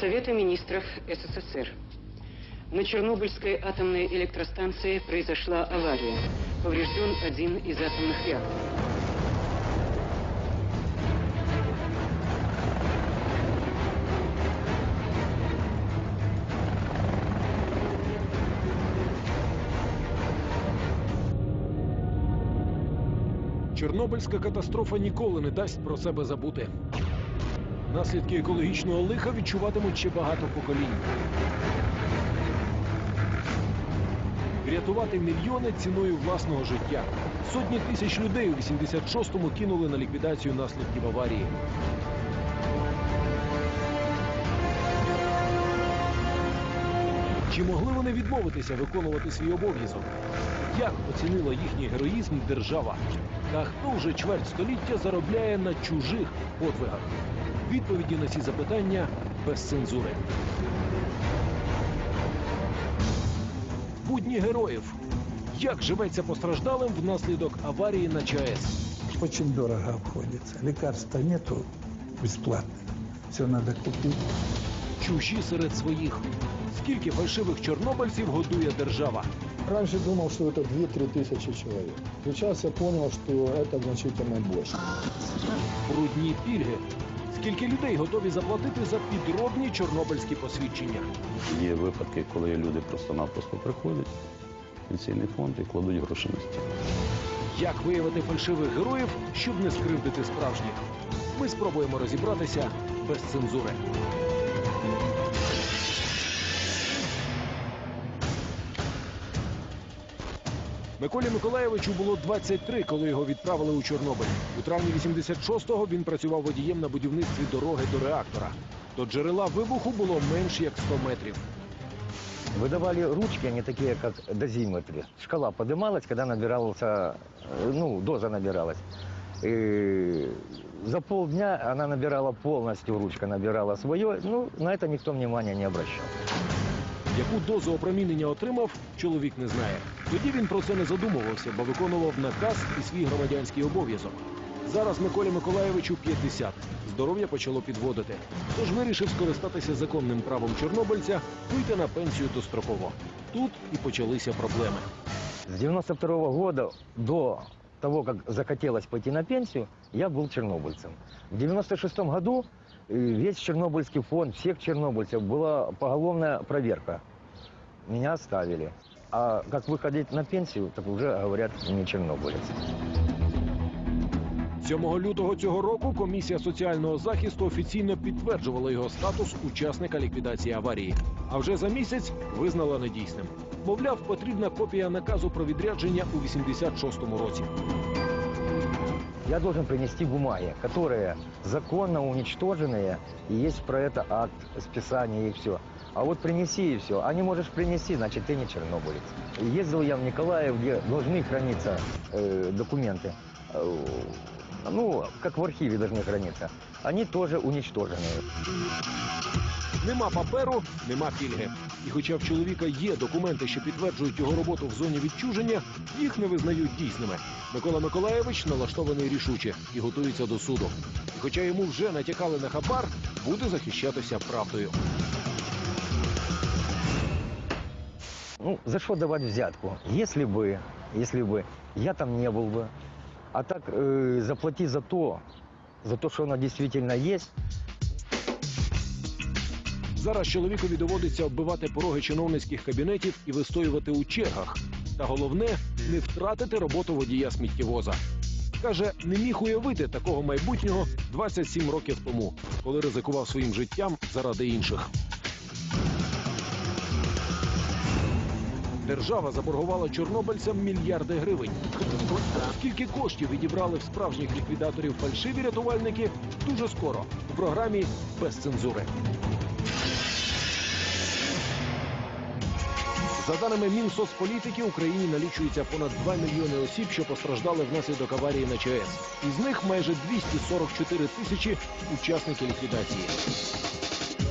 Совета министров СССР. На Чернобыльской атомной электростанции произошла авария. Поврежден один из атомных реакторов. Чорнобильська катастрофа ніколи не дасть про себе забути. Наслідки екологічного лиха відчуватимуть ще багато поколінь. Врятувати мільйони ціною власного життя. Сотні тисяч людей у 86-му кинули на ліквідацію наслідків аварії. Чи могли вони відмовитися виконувати свій обов'язок? Як оцінила їхній героїзм держава? Та хто вже чверть століття заробляє на чужих подвигах? Відповіді на ці запитання без цензури. Будні героїв. Як живеться постраждалим внаслідок аварії на ЧАЕС? Очень дорого обходится. Лекарства нету бесплатных. Все надо купить. Чужі серед своїх. Скільки фальшивих чорнобильців годує держава? Раньше думал, что это 2-3 тысячи человек. Сейчас я понял, что это значительно больше. Брудні пільги. Скільки людей готові заплатити за підробні чорнобильські посвідчення? Є випадки, коли люди просто-напросто приходять в пенсійний фонд і кладуть гроші на стіл. Як виявити фальшивих героїв, щоб не скривдити справжніх? Ми спробуємо розібратися без цензури. Миколі Миколаєвичу було 23, коли його відправили у Чорнобиль. У травні 86-го він працював водієм на будівництві дороги до реактора. До джерела вибуху було менш як 100 метрів. Выдавали ручки, они такие, как дозиметры. Шкала поднималась, когда набирался, э, ну, доза набиралась. И за полдня она набирала полностью, ручка набирала свое. Ну, на это никто внимания не обращал. Яку дозу опромінення отримав, чоловік не знає. Тоді він про це не задумувався, бо виконував наказ і свій громадянський обов'язок. Зараз Миколі Миколаєвичу 50. Здоров'я почало підводити. Тож вирішив скористатися законним правом чорнобильця вийти на пенсію достроково. Тут і почалися проблеми. С 92 года до того, как захотелось пойти на пенсию, я был чернобыльцем. В 96 году э, весь чернобыльский фонд, всех чернобыльцев, была поголовная проверка. Меня оставили. А как выходить на пенсию, так уже говорят, не чернобылец. 7 лютого цього року комісія соціального захисту офіційно підтверджувала його статус учасника ліквідації аварії. А вже за місяць визнала недійсним. Мовляв, потрібна копія наказу про відрядження у 86-му році. Я должен принести бумаги, которые законно уничтоженные, и есть про это акт списания и все. А вот принеси и все. А не можешь принести, значит, ты не чернобылец. Ездил я в Николаев, где должны храниться э, документы. Э, ну, как в архиве должны храниться. Они тоже уничтоженные. Нема паперу, нема пільги. І хоча в чоловіка є документи, що підтверджують його роботу в зоні відчуження, їх не визнають дійсними. Микола Миколаєвич налаштований рішуче і готується до суду. І хоча йому вже натякали на хабар, буде захищатися правдою. Ну, за что давать взятку? Если бы, если бы я там не был бы, а так э, заплати за то, за то, что оно действительно есть, Зараз чоловікові доводиться оббивати пороги чиновницьких кабінетів і вистоювати у чергах. Та головне не втратити роботу водія сміттєвоза. Каже, не міг уявити такого майбутнього 27 років тому, коли ризикував своїм життям заради інших. Держава заборгувала чорнобильцям мільярди гривень. Скільки коштів відібрали в справжніх ліквідаторів фальшиві рятувальники дуже скоро у програмі без цензури. За даними Мінсоцполітики, Україні налічується понад 2 мільйони осіб, що постраждали внаслідок аварії на ЧАЕС. Із них майже 244 тисячі учасники ліквідації.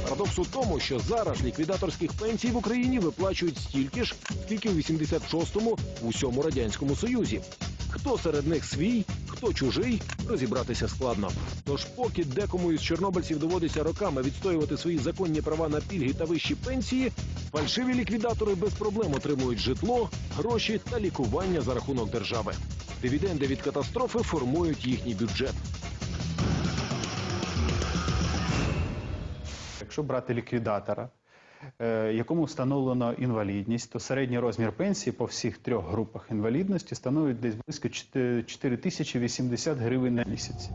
Парадокс у тому, що зараз ліквідаторських пенсій в Україні виплачують стільки ж, скільки у 86-му в усьому радянському союзі. Хто серед них свій, хто чужий, розібратися складно. Тож, поки декому із чорнобильців доводиться роками відстоювати свої законні права на пільги та вищі пенсії, фальшиві ліквідатори без проблем отримують житло, гроші та лікування за рахунок держави. Дивіденди від катастрофи формують їхній бюджет. Якщо брати ліквідатора, якому встановлено інвалідність, то середній розмір пенсії по всіх трьох групах інвалідності становить десь близько 4 тисячі 80 гривень на місяць.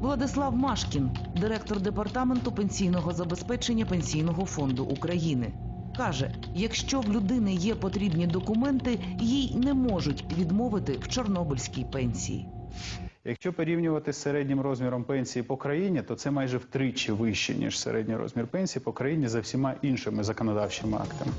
Владислав Машкін, директор департаменту пенсійного забезпечення Пенсійного фонду України. Каже, якщо в людини є потрібні документи, їй не можуть відмовити в чорнобильській пенсії. Якщо порівнювати з середнім розміром пенсії по країні, то це майже втричі вище, ніж середній розмір пенсії по країні за всіма іншими законодавчими актами.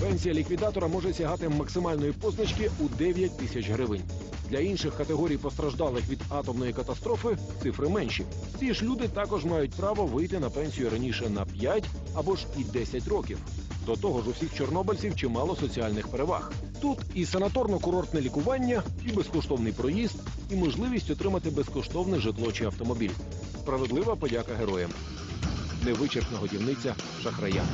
Пенсія ліквідатора може сягати максимальної позначки у 9 тисяч гривень. Для інших категорій постраждалих від атомної катастрофи цифри менші. Ці ж люди також мають право вийти на пенсію раніше на 5 або ж і 10 років. До того ж, у всіх чорнобильців чимало соціальних переваг. Тут і санаторно-курортне лікування, і безкоштовний проїзд, і можливість отримати безкоштовне житло чи автомобіль. Справедлива подяка героям. Невичерпна годівниця шахрая.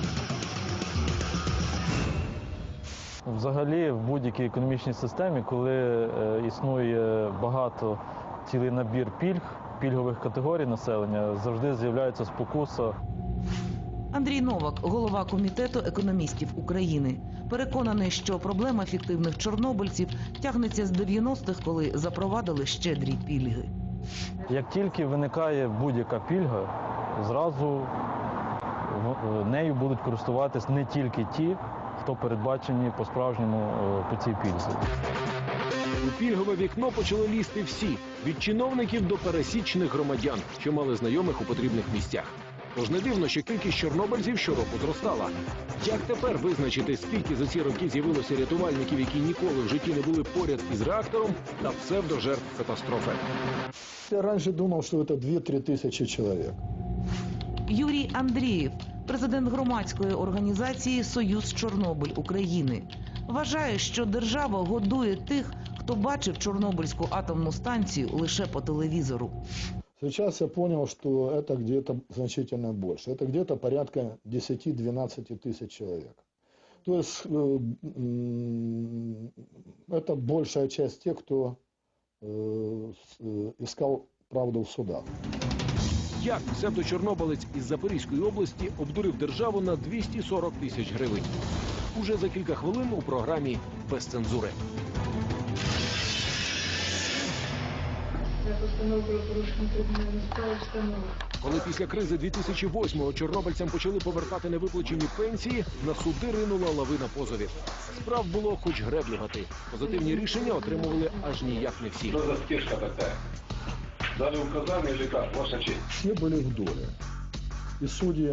Взагалі, в будь-якій економічній системі, коли е, існує багато цілий набір пільг, пільгових категорій населення, завжди з'являється спокуса Андрій Новак, голова комітету економістів України, переконаний, що проблема фіктивних чорнобильців тягнеться з 90-х, коли запровадили щедрі пільги. Як тільки виникає будь-яка пільга, зразу е, нею будуть користуватись не тільки ті, хто передбачені по-справжньому е, по цій пільзі. У пільгове вікно почали лізти всі від чиновників до пересічних громадян, що мали знайомих у потрібних місцях. Тож не дивно, що кількість чорнобильців щороку зростала. Як тепер визначити, скільки за ці роки з'явилося рятувальників, які ніколи в житті не були поряд із реактором та псевдожертв катастрофи? Я раньше думал, что это 2-3 тысячи человек. Юрій Андрієв, президент громадської організації Союз Чорнобиль України, вважає, що держава годує тих, хто бачив Чорнобильську атомну станцію лише по телевізору. Сейчас я понял, что это где-то значительно больше. Это где-то порядка 10-12 тысяч человек. То есть э, м, это большая часть тех, кто э, с- э, искал правду в судах. Як псевдочорнобилець із Запорізької області обдурив державу на 240 тисяч гривень? Уже за кілька хвилин у програмі без цензури. Коли після кризи 2008-го чорнобильцям почали повертати невиплачені пенсії, на суди ринула лавина позовів. Справ було хоч греблю гати. Позитивні рішення отримували аж ніяк не всі. Что за спешка такая? Дали указания или как? Ваша честь. Все были в доле. И судьи,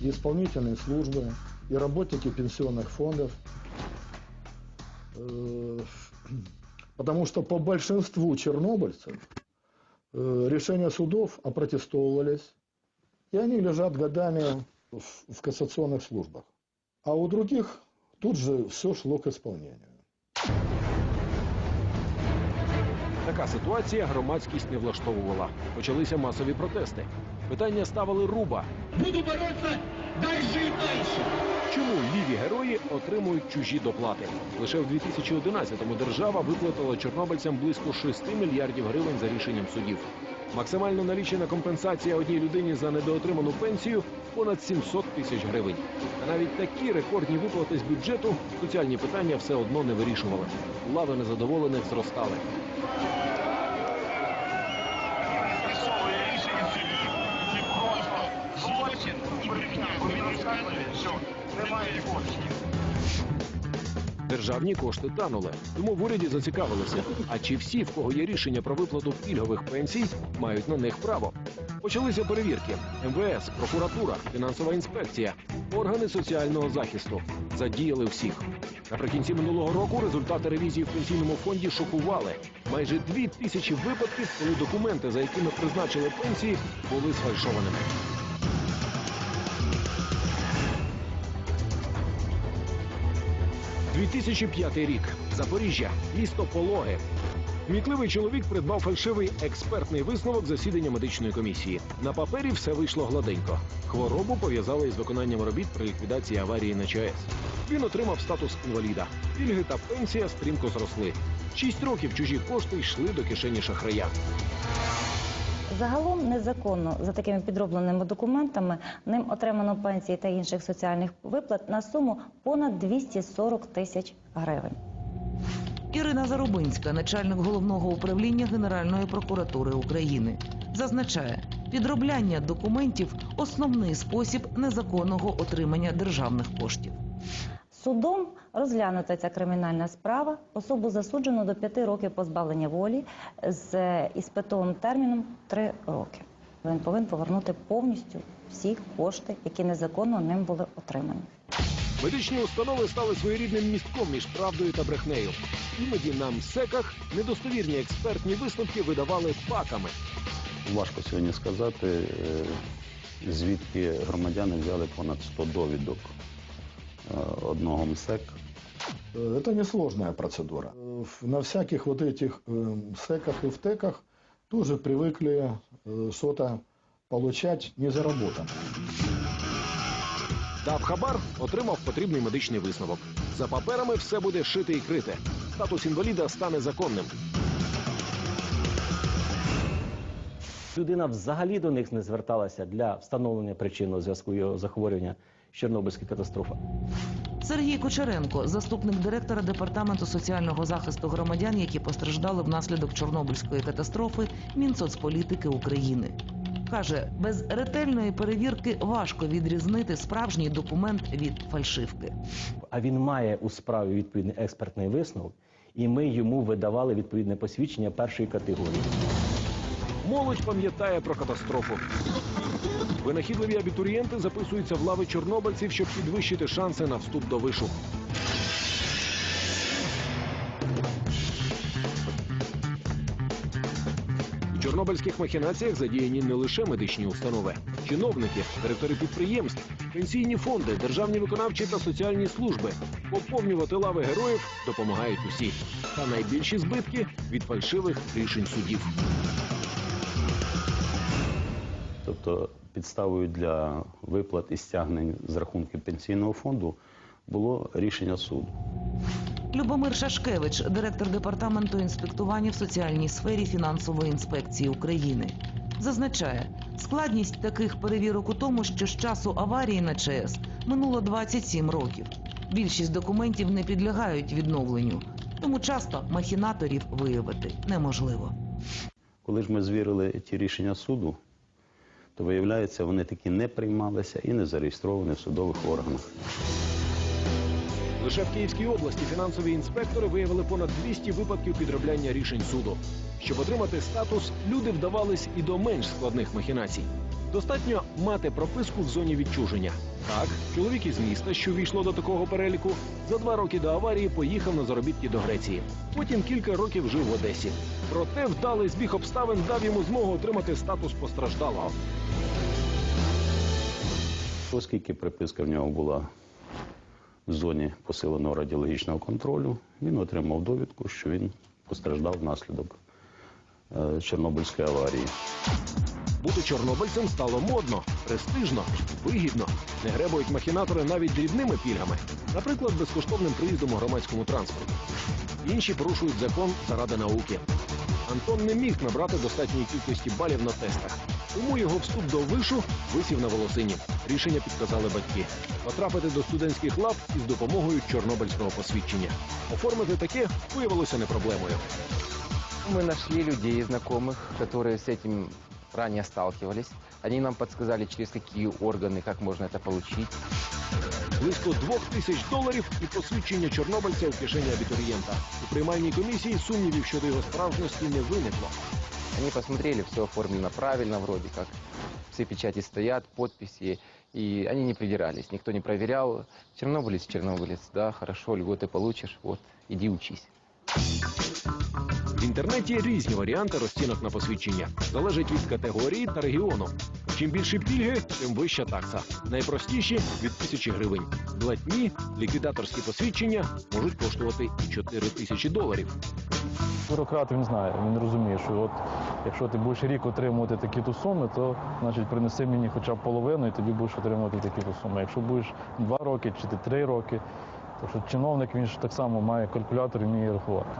и исполнительные службы, и работники пенсионных фондов. Э, Потому что по большинству чернобыльцев э, решения судов опротестовывались, и они лежат годами в, кассационных службах. А у других тут же все шло к исполнению. Така ситуація громадськість не влаштовувала. Почалися масові протести. Питання ставили руба. Буду бороться дальше и дальше. Чому ліві герої отримують чужі доплати? Лише в 2011-му держава виплатила чорнобильцям близько 6 мільярдів гривень за рішенням судів. Максимально налічена компенсація одній людині за недоотриману пенсію понад 700 тисяч гривень. Та навіть такі рекордні виплати з бюджету соціальні питання все одно не вирішували. Лави незадоволених зростали. Державні кошти танули, тому в уряді зацікавилися. А чи всі, в кого є рішення про виплату пільгових пенсій, мають на них право? Почалися перевірки: МВС, прокуратура, фінансова інспекція, органи соціального захисту задіяли всіх. Наприкінці минулого року результати ревізії в пенсійному фонді шокували. Майже дві тисячі випадків, коли документи, за якими призначили пенсії, були сфальшованими. – 2005 рік. Запоріжжя. Місто Пологи. Кмітливий чоловік придбав фальшивий експертний висновок засідання медичної комісії. На папері все вийшло гладенько. Хворобу пов'язали із виконанням робіт при ліквідації аварії на ЧАЕС. Він отримав статус інваліда. Пільги та пенсія стрімко зросли. Шість років чужі кошти йшли до кишені шахрая. Загалом незаконно за такими підробленими документами ним отримано пенсії та інших соціальних виплат на суму понад 240 тисяч гривень. Ірина Зарубинська, начальник головного управління Генеральної прокуратури України, зазначає, підробляння документів основний спосіб незаконного отримання державних коштів. Судом розглянута ця кримінальна справа. Особу засуджено до п'яти років позбавлення волі з іспитовим терміном три роки. Він повинен повернути повністю всі кошти, які незаконно ним були отримані. Медичні установи стали своєрідним містком між правдою та брехнею. Іноді на МСЕКах недостовірні експертні висновки видавали паками. Важко сьогодні сказати, е, звідки громадяни взяли понад 100 довідок одного МСЕК. Э, Это несложная процедура. Э, в- На всяких вот этих э, секах и втеках тоже привыкли э, что-то получать незаработанное. Дав хабар, отримав потрібний медичний висновок. За паперами все буде шите і крите. Статус інваліда стане законним. Людина взагалі до них не зверталася для встановлення причинного зв'язку його захворювання з Чорнобильської катастрофи. Сергій Кучеренко, заступник директора департаменту соціального захисту громадян, які постраждали внаслідок Чорнобильської катастрофи Мінсоцполітики України. Каже, без ретельної перевірки важко відрізнити справжній документ від фальшивки. А він має у справі відповідний експертний висновок, і ми йому видавали відповідне посвідчення першої категорії. Молодь пам'ятає про катастрофу. Винахідливі абітурієнти записуються в лави чорнобильців, щоб підвищити шанси на вступ до вишу. У чорнобильських махінаціях задіяні не лише медичні установи, чиновники, директори підприємств, пенсійні фонди, державні виконавчі та соціальні служби. Поповнювати лави героїв допомагають усі. Та найбільші збитки від фальшивих рішень судів. Тобто підставою для виплат і стягнень з рахунків пенсійного фонду було рішення суду. Любомир Шашкевич, директор департаменту інспектування в соціальній сфері фінансової інспекції України, зазначає, складність таких перевірок у тому, що з часу аварії на ЧАЕС минуло 27 років. Більшість документів не підлягають відновленню, тому часто махінаторів виявити неможливо. Коли ж ми звірили ті рішення суду, то виявляється, вони такі не приймалися і не зареєстровані в судових органах. Лише в Київській області фінансові інспектори виявили понад 200 випадків підробляння рішень суду. Щоб отримати статус, люди вдавались і до менш складних махінацій. Достатньо мати прописку в зоні відчуження. Так, чоловік із міста, що війшло до такого переліку, за два роки до аварії поїхав на заробітки до Греції. Потім кілька років жив в Одесі. Проте вдалий збіг обставин дав йому змогу отримати статус постраждалого. Оскільки приписка в нього була в зоні посиленого радіологічного контролю, він отримав довідку, що він постраждав внаслідок е, Чорнобильської аварії. Бути чорнобильцем стало модно, престижно, вигідно. Не гребують махінатори навіть дрібними пільгами, наприклад, безкоштовним проїздом у громадському транспорті. Інші порушують закон заради науки. Антон не міг набрати достатньої кількості балів на тестах, тому його вступ до вишу висів на волосині. Рішення підказали батьки потрапити до студентських лав із допомогою чорнобильського посвідчення. Оформити таке виявилося не проблемою. Мы нашли людей, знакомых, которые с этим ранее сталкивались. Они нам подсказали, через какие органы, как можно это получить. Близько двох тисяч доларів і посвідчення чорнобильця у кишені абітурієнта. У приймальній комісії сумнівів щодо його справжності не виникло. Они посмотрели, все оформлено правильно вроде как. Все печати стоят, подписи. И они не придирались, никто не проверял. Чернобылец, чернобылец, да, хорошо, льготы получишь, вот, иди учись. Інтернеті різні варіанти розцінок на посвідчення. Залежить від категорії та регіону. Чим більше пільги, тим вища такса. Найпростіші від тисячі гривень. Блатні, ліквідаторські посвідчення можуть коштувати і 4 тисячі доларів. Бюрократ він знає, він розуміє, що от якщо ти будеш рік отримувати такі то суми, то значить принеси мені хоча б половину, і тоді будеш отримувати такі то суми. Якщо будеш два роки чи три роки, то що чиновник він ж так само має калькулятор і вміє рахувати.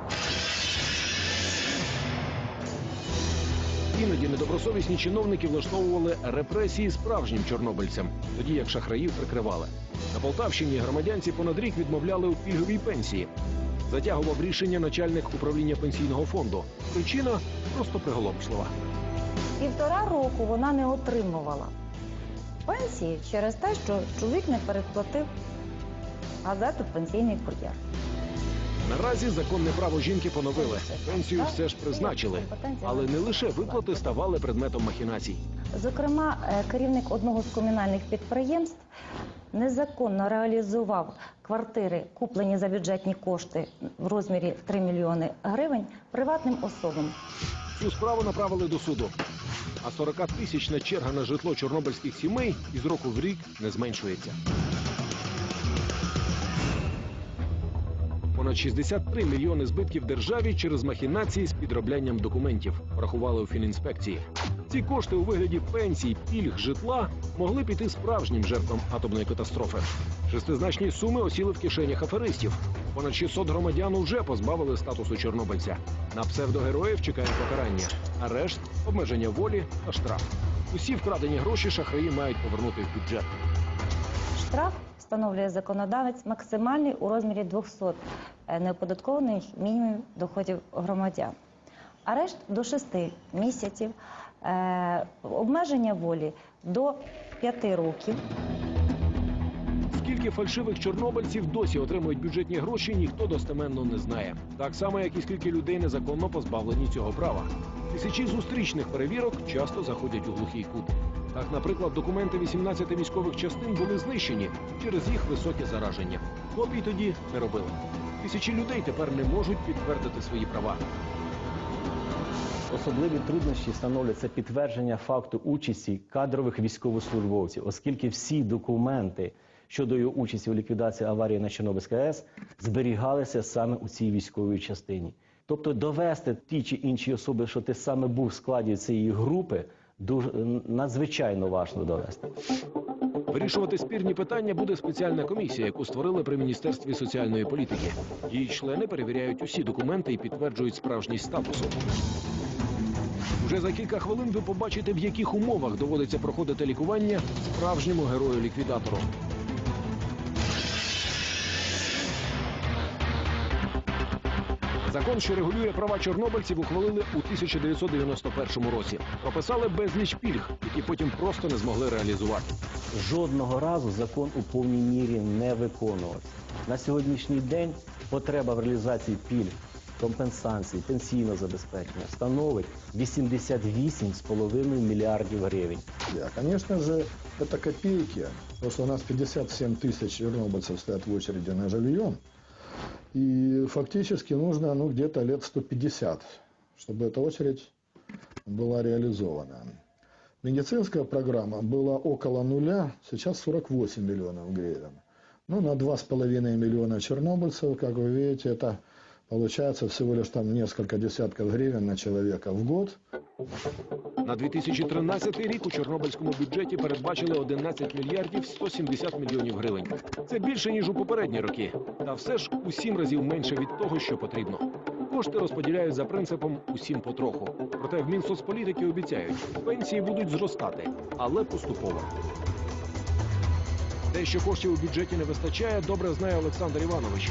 Іноді недобросовісні чиновники влаштовували репресії справжнім чорнобильцям, тоді як шахраїв прикривали. На Полтавщині громадянці понад рік відмовляли у пільговій пенсії. Затягував рішення начальник управління пенсійного фонду. Причина просто приголомшлива. Півтора року вона не отримувала пенсії через те, що чоловік не переплатив газету Пенсійний кур'єр. Наразі законне право жінки поновили. Пенсію все ж призначили, але не лише виплати ставали предметом махінацій. Зокрема, е, керівник одного з комунальних підприємств незаконно реалізував квартири, куплені за бюджетні кошти в розмірі 3 мільйони гривень приватним особам. Цю справу направили до суду. А 40 тисячна черга на житло чорнобильських сімей із року в рік не зменшується. Понад 63 мільйони збитків державі через махінації з підроблянням документів, порахували у фінінспекції. Ці кошти у вигляді пенсій, пільг, житла могли піти справжнім жертвам атомної катастрофи. Шестизначні суми осіли в кишенях аферистів. Понад 600 громадян уже позбавили статусу чорнобильця. На псевдогероїв чекає покарання, арешт, обмеження волі та штраф. Усі вкрадені гроші шахраї мають повернути в бюджет. Штраф встановлює законодавець максимальний у розмірі 200 неоподаткованих мінімумів доходів громадян. Арешт до 6 місяців, е, обмеження волі до 5 років. Скільки фальшивих чорнобильців досі отримують бюджетні гроші, ніхто достеменно не знає. Так само, як і скільки людей незаконно позбавлені цього права. Тисячі зустрічних перевірок часто заходять у глухий кут. Так, наприклад, документи 18 військових частин були знищені через їх високе зараження. Копій тоді не робили. Тисячі людей тепер не можуть підтвердити свої права. Особливі труднощі становлять це підтвердження факту участі кадрових військовослужбовців, оскільки всі документи щодо його участі у ліквідації аварії на Чорнобильській АЕС зберігалися саме у цій військовій частині. Тобто довести ті чи інші особи, що ти саме був в складі цієї групи, дуже надзвичайно важко довести. Вирішувати спірні питання буде спеціальна комісія, яку створили при міністерстві соціальної політики. Її члени перевіряють усі документи і підтверджують справжність статусу. Вже за кілька хвилин ви побачите, в яких умовах доводиться проходити лікування справжньому герою-ліквідатору. Закон, що регулює права чорнобильців, ухвалили у 1991 році. Прописали безліч пільг, які потім просто не змогли реалізувати. Жодного разу закон у повній мірі не виконувався. На сьогоднішній день потреба в реалізації пільг, компенсацій, пенсійного забезпечення становить 88,5 мільярдів гривень. Да, конечно же, это копейки, потому что у нас 57 тысяч чернобыльцев стоят в очереди на жилье. И фактически нужно ну, где-то лет 150, чтобы эта очередь была реализована. Медицинская программа была около нуля, сейчас 48 миллионов гривен. Ну, на 2,5 миллиона чернобыльцев, как вы видите, это получается всего лишь там несколько десятков гривен на человека в год. На 2013 рік у чорнобильському бюджеті передбачили 11 мільярдів 170 мільйонів гривень. Це більше ніж у попередні роки, та все ж у сім разів менше від того, що потрібно. Кошти розподіляють за принципом усім потроху. Проте в Мінсоцполітики обіцяють, пенсії будуть зростати, але поступово. Те, що коштів у бюджеті не вистачає, добре знає Олександр Іванович.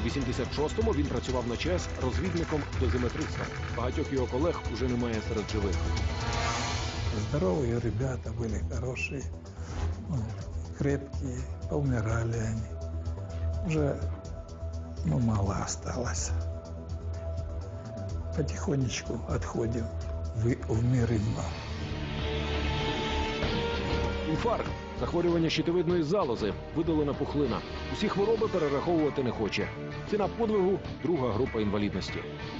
У 86-му він працював на ЧАЕС розвідником дозиметриста. Багатьох його колег уже немає серед живих. Здоровые ребята были, хорошие, ну, крепкие, поумирали они. Уже ну, мало осталось. Потихонечку отходим в, в мир. Інфаркт захворювання щитовидної залози, видалена пухлина. Усі хвороби перераховувати не хоче. Ціна подвигу друга група інвалідності.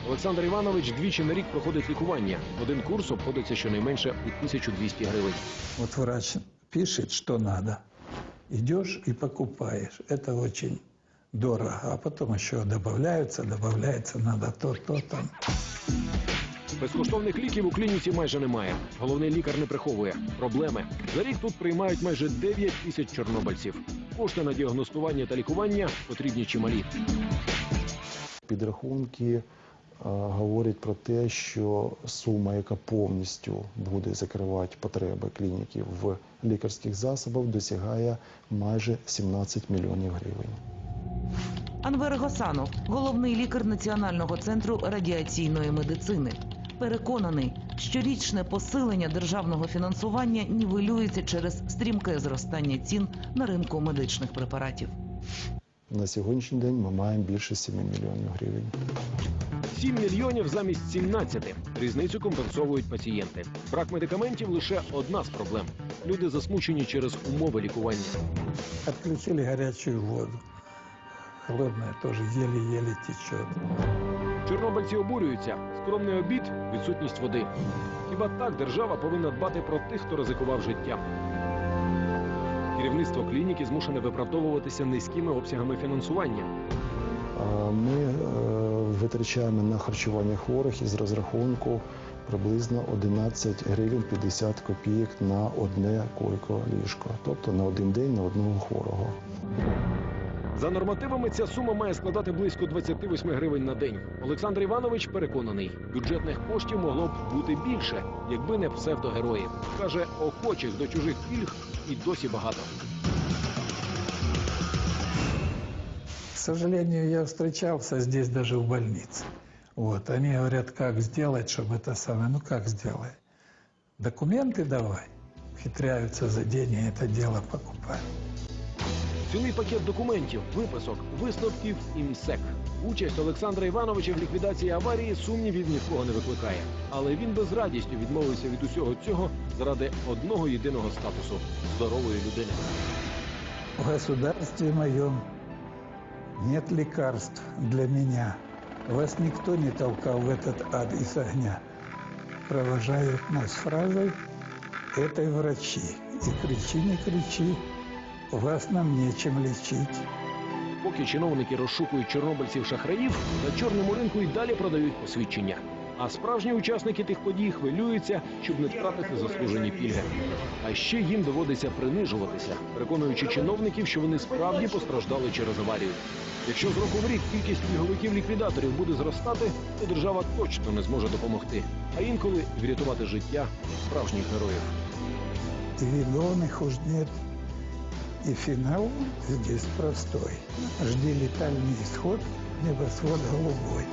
Олександр Іванович двічі на рік проходить лікування. Один курс обходиться щонайменше у 1200 гривень. Вот врач пишет, что надо. Идешь и покупаешь. Это очень дорого. А потом еще добавляются, добавляется, надо то, то там. Безкоштовних ліків у клініці майже немає. Головний лікар не приховує проблеми. За рік тут приймають майже 9 тисяч чорнобильців. Кошти на діагностування та лікування потрібні чималі. Підрахунки е, говорять про те, що сума, яка повністю буде закривати потреби клініки в лікарських засобах, досягає майже 17 мільйонів гривень. Анвер Гасанов, головний лікар Національного центру радіаційної медицини, переконаний, щорічне посилення державного фінансування нівелюється через стрімке зростання цін на ринку медичних препаратів. На сьогоднішній день ми маємо більше 7 мільйонів гривень. 7 мільйонів замість 17. Різницю компенсовують пацієнти. Брак медикаментів лише одна з проблем. Люди засмучені через умови лікування. Отключили горячую воду. Холодная тоже еле-еле течет. Чорнобильці обурюються. Скромний обід, відсутність води. Хіба так держава повинна дбати про тих, хто ризикував життям? Керівництво клініки змушене виправдовуватися низькими обсягами фінансування. Ми е, витрачаємо на харчування хворих із розрахунку приблизно 11 гривень 50 копійок на одне койко ліжко, тобто на один день на одного хворого. За нормативами ця сума має складати близько 28 гривень на день. Олександр Іванович переконаний, бюджетних коштів могло б бути більше, якби не псевдогерої. Каже, охочих до чужих пільг і досі багато. К сожалению, я встречался здесь даже в больнице. Вот, они говорят, как сделать, чтобы это самое. Ну, как сделай? Документы давай. Хитряются за деньги это дело покупать. Цілий пакет документів, виписок, висновків і МСЕК. Участь Олександра Івановича в ліквідації аварії сумнівів ні в кого не викликає. Але він би з радістю відмовився від усього цього заради одного єдиного статусу здорової людини. В государстве моем нет лекарств для меня. Вас никто не толкал в этот ад из огня. Провожают нас фразой «этой врачи». И кричи, не кричи, вас нам нечем лечить. Поки чиновники розшукують чорнобильців шахраїв, на чорному ринку й далі продають посвідчення. А справжні учасники тих подій хвилюються, щоб не втратити заслужені пільги. А ще їм доводиться принижуватися, переконуючи чиновників, що вони справді постраждали через аварію. Якщо з року в рік кількість пільговиків-ліквідаторів буде зростати, то держава точно не зможе допомогти, а інколи врятувати життя справжніх героїв. И виновных уж нет. И финал здесь простой. Жди летальный исход, небосвод голубой.